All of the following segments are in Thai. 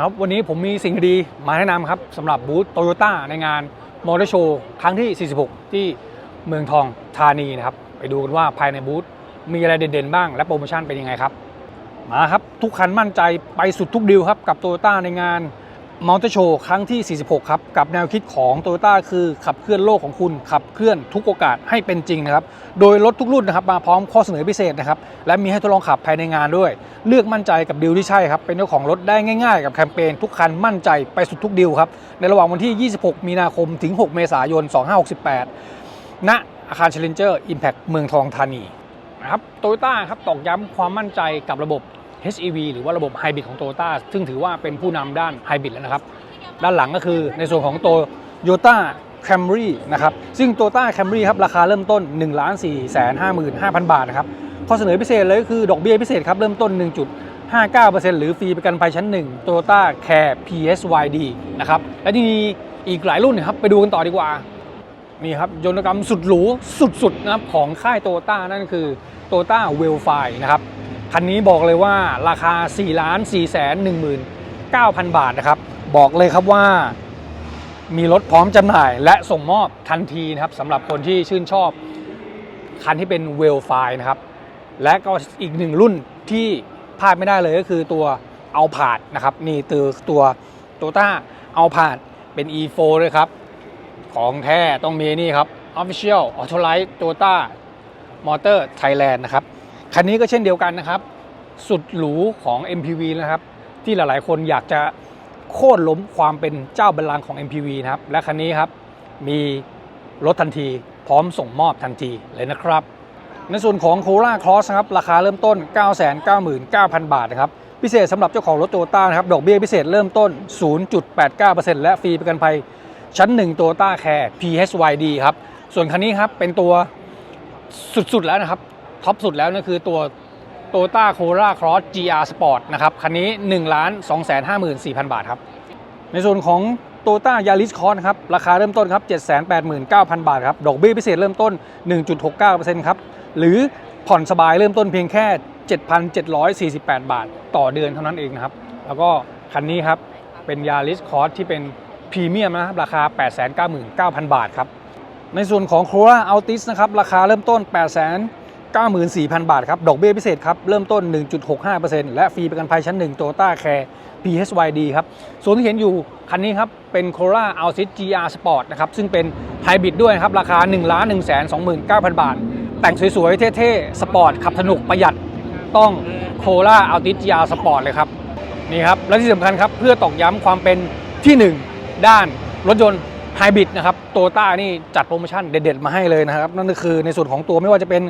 ครับวันนี้ผมมีสิ่งดีมาแนะนำครับสำหรับบูธโตโยต้าในงานมอเตอร์โชว์ครั้งที่ 46 ที่เมืองทองธานีนะครับ ไปดูกันว่าภายในบูธมีอะไรเด่นๆบ้างและโปรโมชั่นเป็นยังไงครับ มาครับ ทุกคันมั่นใจไปสุดทุกดีลครับ กับโตโยต้าในงาน มอเตอร์โชว์ครั้งที่ 46 ครับ กับแนวคิดของโตโยต้าคือขับเคลื่อนโลกของคุณ ขับเคลื่อนทุกโอกาสให้เป็นจริงนะครับ โดยรถทุกรุ่นนะครับมาพร้อมข้อเสนอพิเศษนะครับ และมีให้ทดลองขับภายในงานด้วย เลือกมั่นใจกับดีลที่ใช่ครับ เป็นเจ้าของรถได้ง่ายๆ กับแคมเปญทุกคันมั่นใจไปสุดทุกดีลครับ ในระหว่างวันที่ 26 มีนาคมถึง 6 เมษายน 2568 ณ อาคารเชลเลนเจอร์อิมแพคเมืองทองธานีนะครับโตโยต้าครับตอกย้ำความมั่นใจกับระบบ HEV หรือว่าระบบไฮบริดของโตโยต้าซึ่งถือว่าเป็นผู้นำด้านไฮบริดแล้วนะครับ ด้านหลังก็คือในส่วนของโตโยต้าแคมรี่นะครับ ซึ่งโตโยต้าแคมรี่ครับ ราคาเริ่มต้น 1 4 5 5 0 0 0 บาทนะครับ ข้อเสนอพิเศษเลยก็คือดอกเบี้ยพิเศษครับ เริ่มต้น 1.59%หรือฟรีประกันภัยชั้น 1 Toyota Care PSYD นะครับ และที่มีอีกหลายรุ่นนะครับ ไปดูกันต่อดีกว่า นี่ครับยนตกรรมสุดหรูสุดๆนะครับของค่ายโตโยต้านั่นคือโตโยต้าเวลไฟนะครับ คันนี้บอกเลยว่าราคา 4 ล้าน4แสน19,000 บาทนะครับ บอกเลยครับว่ามีรถพร้อมจำหน่ายและส่งมอบทันทีนะครับสำหรับคนที่ชื่นชอบ คันที่เป็นเวลไฟนะครับ และก็อีกหนึ่งรุ่นที่พลาดไม่ได้เลยก็คือตัวเอาผาดนะครับ นี่ตัวตัวโตต้าเอาผาดเป็น E4 เลยครับ ของแท้ต้องมีนี่ครับ Official Autolite Toyota Motor Thailand นะครับ คันนี้ก็เช่นเดียวกันนะครับ สุดหรูของ MPV นะครับ ที่หลายๆ คนอยากจะโค่นล้มความเป็นเจ้าบัลลังก์ของ MPV นะครับ และคันนี้ครับมีรถทันที พร้อมส่งมอบทันทีเลยนะครับ ในส่วนของ Corolla Cross ครับราคาเริ่มต้น 999,000 บาทนะครับพิเศษสำหรับเจ้าของรถโตโยต้านะครับ ดอกเบี้ยพิเศษเริ่มต้น 0.89%และฟรีประกันภัย ชั้น1 Toyota Care PHYD ครับ ส่วนคันนี้ครับเป็นตัวสุดๆแล้วนะครับ ท็อปสุดแล้วนั่นคือตัว Toyota c o r a Cross GR Sport นะครับ คันนี้ 1 2 5 4 0 0 0 บาทครับ ในส่วนของ Toyota Yaris Cross ครับ ราคาเริ่มต้นครับ 789,000 บาทครับ ดอกเบี้ยพิเศษเริ่มต้น 1.69%ครับ หรือผ่อนสบายเริ่มต้นเพียงแค่ 7,748 บาท ต่อเดือนเท่านั้นเองนะครับ แล้วก็คันนี้ครับ เป็น Yaris Cross ที่เป็นพรีเมียมนะครับ ราคา 899,000 บาทครับ ในส่วนของ c o r a Altis นะครับ ราคาเริ่มต้น 8 94,000 บาทครับ ดอกเบี้ยพิเศษครับ เริ่มต้น 1.65%และฟรีประกันภัยชั้น 1 Toyota Care PHYD ครับ ส่วนที่เห็นอยู่คันนี้ครับ เป็น Corolla Altis GR Sport นะครับ ซึ่งเป็นไฮบริดด้วยครับ ราคา 1 1 2 9 0 0 0 บาท แต่งสวย ๆ เท่ ๆ สปอร์ต ขับสนุกประหยัดต้อง Corolla Altis GR Sport เลยครับ นี่ครับ และที่สำคัญครับ เพื่อตอกย้ำความเป็นที่ 1 ด้านรถยนต์ไฮบริดนะครับโตต้านี่จัดโปรโมชั่นเด็ด ๆ มาให้เลยนะครับ นั่นก็คือในส่วนของตัวไม่ว่าจะเป็น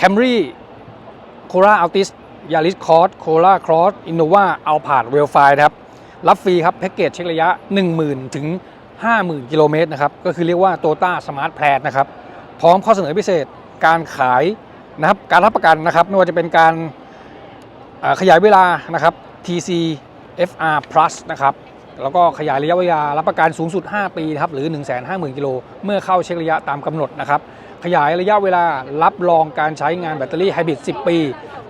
Camry Corolla Altis Yaris Cross Corolla Cross Innova Alphard r a i l f i นะครับ รับฟรีครับแพ็กเกจเช็คระยะ 10,000 ถึง 50,000 กิโลเมตรนะครับ ก็คือเรียกว่า Toyota Smart Plan นะครับ พร้อมข้อเสนอพิเศษการขายนะครับ การรับประกันนะครับ ไม่ว่าจะเป็นการขยายเวลานะครับ TC FR Plus นะครับแล้วก็ขยายระยะเวลารับประกันสูงสุด 5 ปีครับหรือ 150,000 กิโล เมื่อเข้าเช็คระยะตามกำหนดนะครับ ขยายระยะเวลารับรองการใช้งานแบตเตอรี่ไฮบริด 10 ปี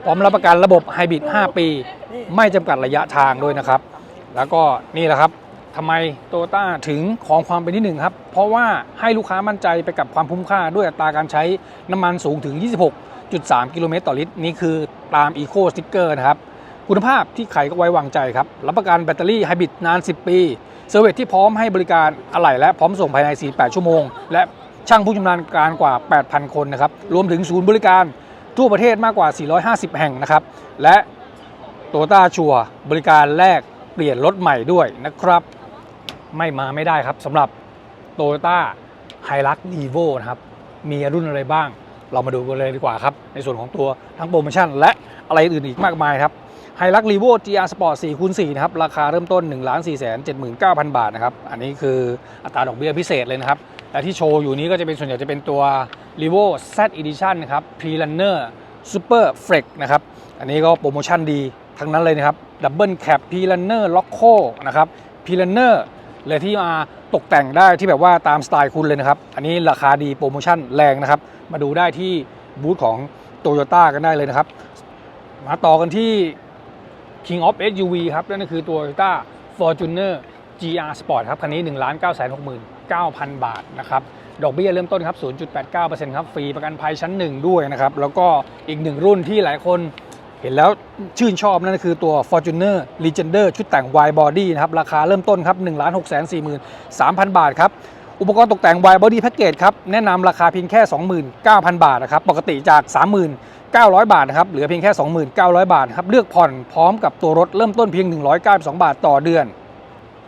พร้อมรับประกันระบบไฮบริด 5 ปี ไม่จำกัดระยะทางด้วยนะครับ แล้วก็นี่แหละครับทำไมโตโยต้าถึงของความเป็นที่หนึ่งครับ เพราะว่าให้ลูกค้ามั่นใจไปกับความคุ้มค่าด้วยอัตราการใช้น้ำมันสูงถึง 26.3 กิโลเมตรต่อลิตร นี่คือตาม Eco Sticker นะครับ คุณภาพที่ใครก็ไว้วางใจครับ รับประกันแบตเตอรี่ไฮบริดนาน 10 ปีเซอร์วิสที่พร้อมให้บริการอะไหล่และพร้อมส่งภายใน 48 ชั่วโมง และ ช่างผู้ชำนาญการกว่า 8,000 คนนะครับ รวมถึงศูนย์บริการทั่วประเทศมากกว่า 450 แห่งนะครับ และโตต้าชัวบริการแลกเปลี่ยนรถใหม่ด้วยนะครับ ไม่มาไม่ได้ครับสำหรับโตโยต้าไฮรักดีโวนะครับ มีรุ่นอะไรบ้าง เรามาดูกันเลยดีกว่าครับ ในส่วนของตัวทั้งโปรโมชั่นและอะไรอื่นอีกมากมายครับ ไฮรักรีโว GR Sport 4คูณ4นะครับ ราคาเริ่มต้น 1 4 7 9 0 0 0 บาทนะครับ อันนี้คืออัตราดอกเบี้ยพิเศษเลยนะครับและที่โชว์อยู่นี้ก็จะเป็นส่วนใหญ่จะเป็นตัว r e v o Z Edition นะครับ Pre-Runner Super Flex นะครับ อันนี้ก็โปรโมชั่นดีทั้งนั้นเลยนะครับ Double Cap Pre-Runner Loco นะครับ Pre-Runner เลยที่มาตกแต่งได้ที่แบบว่าตามสไตล์คุณเลยนะครับ อันนี้ราคาดีโปรโมชั่นแรงนะครับ มาดูได้ที่บูธของ Toyota กันได้เลยนะครับ มาต่อกันที่ King of SUV ครับ นั่นก็คือตัว Toyota Fortuner GR Sport ครับ คันนี้ 1 9 6 9 0 0 0 บาทนะครับ ดอกเบี้ยเริ่มต้นครับ 0.89%ครับ ฟรีประกันภัยชั้น 1 ด้วยนะครับ แล้วก็อีกหนึ่งรุ่นที่หลายคนเห็นแล้วชื่นชอบนั่นก็คือตัว Fortuner Legender ชุดแต่ง Wide Body นะครับ ราคาเริ่มต้นครับ 1 6 4 3 0 0 0 บาทครับ อุปกรณ์ตกแต่ง Wide Body Package ครับแนะนำราคาเพียงแค่ 29,000 บาทนะครับปกติจาก 39,000 บาทนะครับเหลือเพียงแค่ 29,000 บาทครับเลือกผ่อนพร้อมกับตัวรถเริ่มต้นเพียง 192 บาทต่อเดือน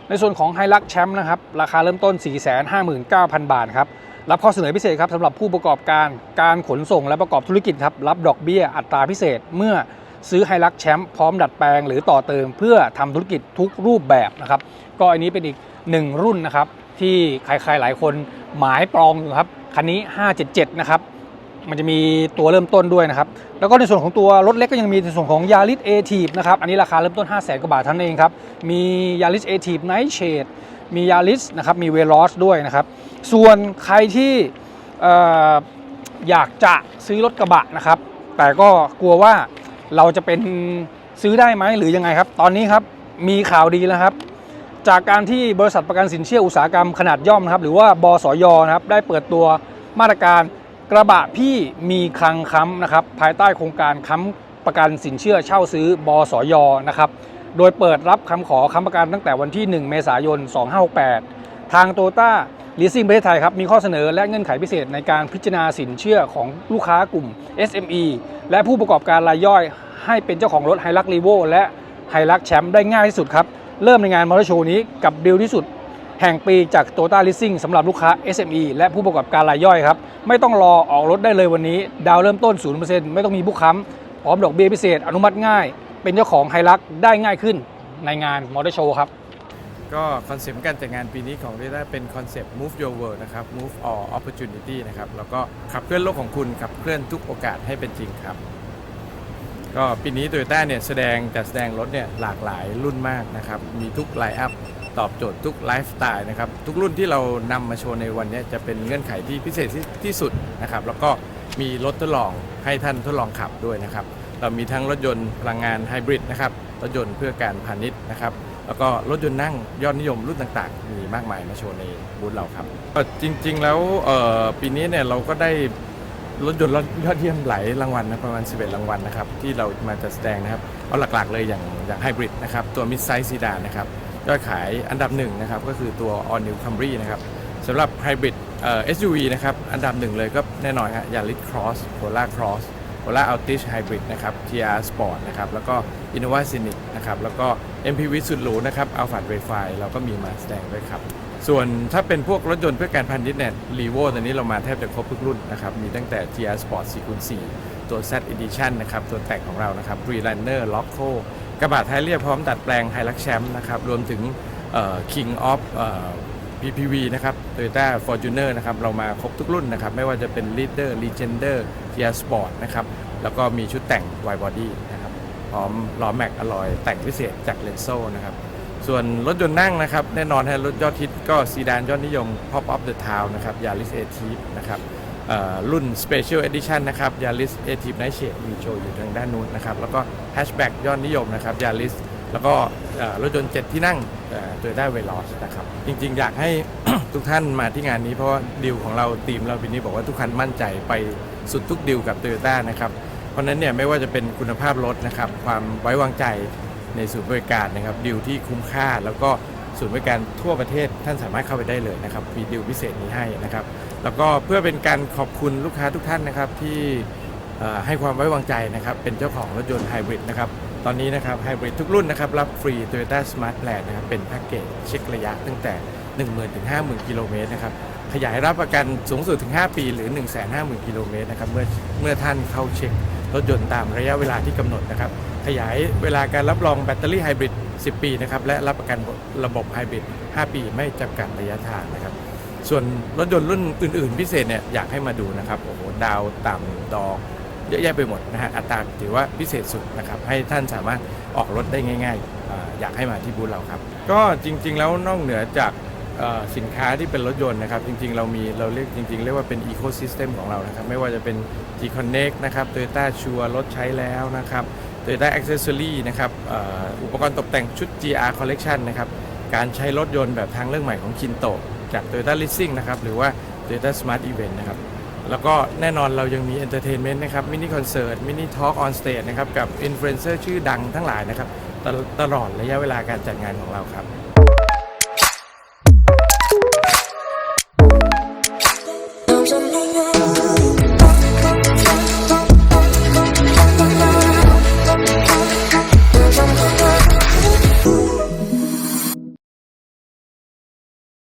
ในส่วนของ h i l u x Champ นะครับราคาเริ่มต้น 459,000 บาทครับรับข้อเสนอพิเศษครับสำหรับผู้ประกอบการการขนส่งและประกอบธุรกิจครับรับดอกเบี้ยอัตราพิเศษเมื่อซื้อ h i l u x Champ พร้อมดัดแปลงหรือต่อเติมเพื่อทำธุรกิจทุกรูปแบบนะครับก็อันนี้เป็นอีกหนึ่งรุ่นนะครับ ที่ใครๆหลายคนหมายปรองอยู่ครับคันนี้ 577 นะครับ มันจะมีตัวเริ่มต้นด้วยนะครับ แล้วก็ในส่วนของตัวรถเล็กก็ยังมีในส่วนของ Yaris a t i v นะครับ อันนี้ราคาเริ่มต้น 5 0 0 0 0กว่าบาทเท่านั้นเองครับ มี Yaris a t i v Night Shade มี Yaris นะครับ มี Veloz ด้วยนะครับ ส่วนใครที่ออยากจะซื้อรถกระบะนะครับ แต่ก็กลัวว่าเราจะเป็นซื้อได้ไหมหรือยังไงครับ ตอนนี้ครับมีข่าวดีแล้วครับ จากการที่บริษัทประกันสินเชื่ออุตสาหกรรมขนาดย่อมนะครับหรือว่าบสยนะครับได้เปิดตัวมาตรการกระบะพี่มีคลังค้ำนะครับภายใต้โครงการค้ำประกันสินเชื่อเช่าซื้อบสยนะครับโดยเปิดรับคำขอค้ำประกันตั้งแต่วันที่ 1 เมษายน 2568 ทางโตต้าลีซิ่งประเทศไทยครับมีข้อเสนอและเงื่อนไขพิเศษในการพิจารณาสินเชื่อของลูกค้ากลุ่ม SME และผู้ประกอบการรายย่อยให้เป็นเจ้าของรถไฮลักรีโวและไฮลักแชมป์ได้ง่ายที่สุดครับ เริ่มในงานมอเตอร์โชว์นี้กับดีลที่สุด แห่งปีจาก Toyota Leasing สำหรับลูกค้า SME และผู้ประกอบการรายย่อยครับ ไม่ต้องรอออกรถได้เลยวันนี้ ดาวเริ่มต้น 0%ไม่ต้องมีบุกค้ำพร้อมดอกเบี้ยพิเศษ อนุมัติง่าย เป็นเจ้าของไฮลักได้ง่ายขึ้นในงานมอเตอร์โชว์ครับก็คอนเซปต์การจัดงานปีนี้ของ d ด้าเป็นคอนเซปต์ move your world นะครับ move all opportunity นะครับ แล้วก็ขับเคลื่อนโลกของคุณขับเคลื่อนทุกโอกาสให้เป็นจริงครับ ก็ปีนี้ Toyota เนี่ยแสดงจัดแสดงรถเนี่ยหลากหลายรุ่นมากนะครับ มีทุกไลน์อัพตอบโจทย์ทุกไลฟ์สไตล์นะครับ ทุกรุ่นที่เรานำมาโชว์ในวันนี้จะเป็นเงื่อนไขที่พิเศษที่ที่สุดนะครับ แล้วก็มีรถทดลองให้ท่านทดลองขับด้วยนะครับ เรามีทั้งรถยนต์พลังงานไฮบริดนะครับ รถยนต์เพื่อการพาณิชย์นะครับ แล้วก็รถยนต์นั่งยอดนิยมรุ่นต่างๆ มีมากมายมาโชว์ในบูธเราครับก็จริง ๆ แล้วเอ่อปีนี้เนี่ยเราก็ได้ รถยนต์ยอดเยี่ยมหลายรางวัลนะประมาณ 11 รางวัลนะครับที่เรามาจัดแสดงนะครับ เอาหลักๆเลยอย่างอย่างไฮบริดนะครับ ตัวมิดไซส์ซีดานนะครับยอดขายอันดับหนึ่งนะครับ ก็คือตัว All New Camry นะครับสำหรับไฮบริดเอ่อ SUV นะครับ อันดับหนึ่งเลยก็แน่นอนฮะยาริสครอสโ o ล่าครอสโ o ล่าอัลติชไฮบริดนะครับ TR Sport นะครับ แล้วก็ Innova Scenic นะครับ แล้วก็ MPV สุดหรูนะครับ Alphard r a f i เราก็มีมาแสดงด้วยครับ ส่วนถ้าเป็นพวกรถยนต์เพื่อการพาณิชย์เนี่ยรีโวตอนนี้เรามาแทบจะครบทุกรุ่นนะครับ มีตั้งแต่ GR Sport 4 4ตัว Z Edition นะครับ ตัวแต่งของเรานะครับ Freeliner Loco กระบะท้ายเรียบพร้อมดัดแปลง Hilux Champ นะครับ รวมถึงเอ่อ King of เอ่อ PPV นะครับ Toyota Fortuner นะครับ เรามาครบทุกรุ่นนะครับ ไม่ว่าจะเป็น Leader Legender GR Sport นะครับ แล้วก็มีชุดแต่ง Wide Body นะครับ พร้อมล้อแม็กอลอยแต่งพิเศษจากเลนโซนะครับ ส่วนรถยนต์นั่งนะครับ แน่นอนฮะรถยอดฮิตก็ซีดานยอดนิยม Pop Up the Town นะครับ Yaris a t i v นะครับรุ่น Special Edition นะครับ Yaris a t i v Night Shade มีโชว์อยู่ทางด้านนู้นนะครับ แล้วก็ Hatchback ยอดนิยมนะครับ Yaris แล้วก็รถยนต์7ที่นั่งตัวได้เวลอสนะครับ จริงๆ อยากให้ทุกท่านมาที่งานนี้เพราะดีลของเราทีมเราปีนี้บอกว่าทุกคันมั่นใจไปสุดทุกดีลกับ Toyota นะครับ เพราะนั้นเนี่ยไม่ว่าจะเป็นคุณภาพรถนะครับ ความไว้วางใจ ในศูนย์บริการนะครับดีลที่คุ้มค่า แล้วก็ศูนย์บริการทั่วประเทศท่านสามารถเข้าไปได้เลยนะครับมีดีลพิเศษนี้ให้นะครับ แล้วก็เพื่อเป็นการขอบคุณลูกค้าทุกท่านนะครับที่ให้ความไว้วางใจนะครับเป็นเจ้าของรถยนต์ไฮบริดนะครับตอนนี้นะครับไฮบริดทุกรุ่นนะครับรับฟรี Toyota Smart Plan นะครับเป็นแพ็กเกจเช็คระยะตั้งแต่ 10,000ถึง50,000 กิโลเมตรนะครับขยายรับประกันสูงสุดถึง 5 ปีหรือ 150,000 กิโลเมตรนะครับเมื่อเมื่อท่านเข้าเช็ครถยนต์ตามระยะเวลาที่กำหนดนะครับ ขยายเวลาการรับรองแบตเตอรี่ไฮบริด 10 ปีนะครับ และรับประกันระบบไฮบริด 5 ปีไม่จำกัดระยะทางนะครับ ส่วนรถยนต์รุ่นอื่น ๆ พิเศษเนี่ยอยากให้มาดูนะครับ โอ้โห ดาวต่ำดอก เยอะแยะไปหมดนะฮะ อัตราถือว่าพิเศษสุดนะครับ ให้ท่านสามารถออกรถได้ง่าย ๆออยากให้มาที่บูธเราครับ ก็จริง ๆ แล้วนอกเหนือจากสินค้าที่เป็นรถยนต์นะครับ จริง ๆ เรามีเราเรียกจริง ๆ เรียกว่าเป็น Ecosystem ของเรานะครับ ไม่ว่าจะเป็น G Connect นะครับ Toyota s u r รถใช้แล้วนะครับ Toyota Accessory นะครับอ,อุปกรณ์ตกแต่งชุด GR Collection นะครับการใช้รถยนต์แบบทางเลือกใหม่ของคินโตจาก Toyota Leasing นะครับหรือว่า Toyota Smart Event นะครับแล้วก็แน่นอนเรายังมี Entertainment นะครับมินิคอนเสิร์ตมินิทอล์กออนสเตจนะครับกับอินฟลูเอนเซอร์ชื่อดังทั้งหลายนะครับตตลอดระยะเวลาการจัดงานของเราครับ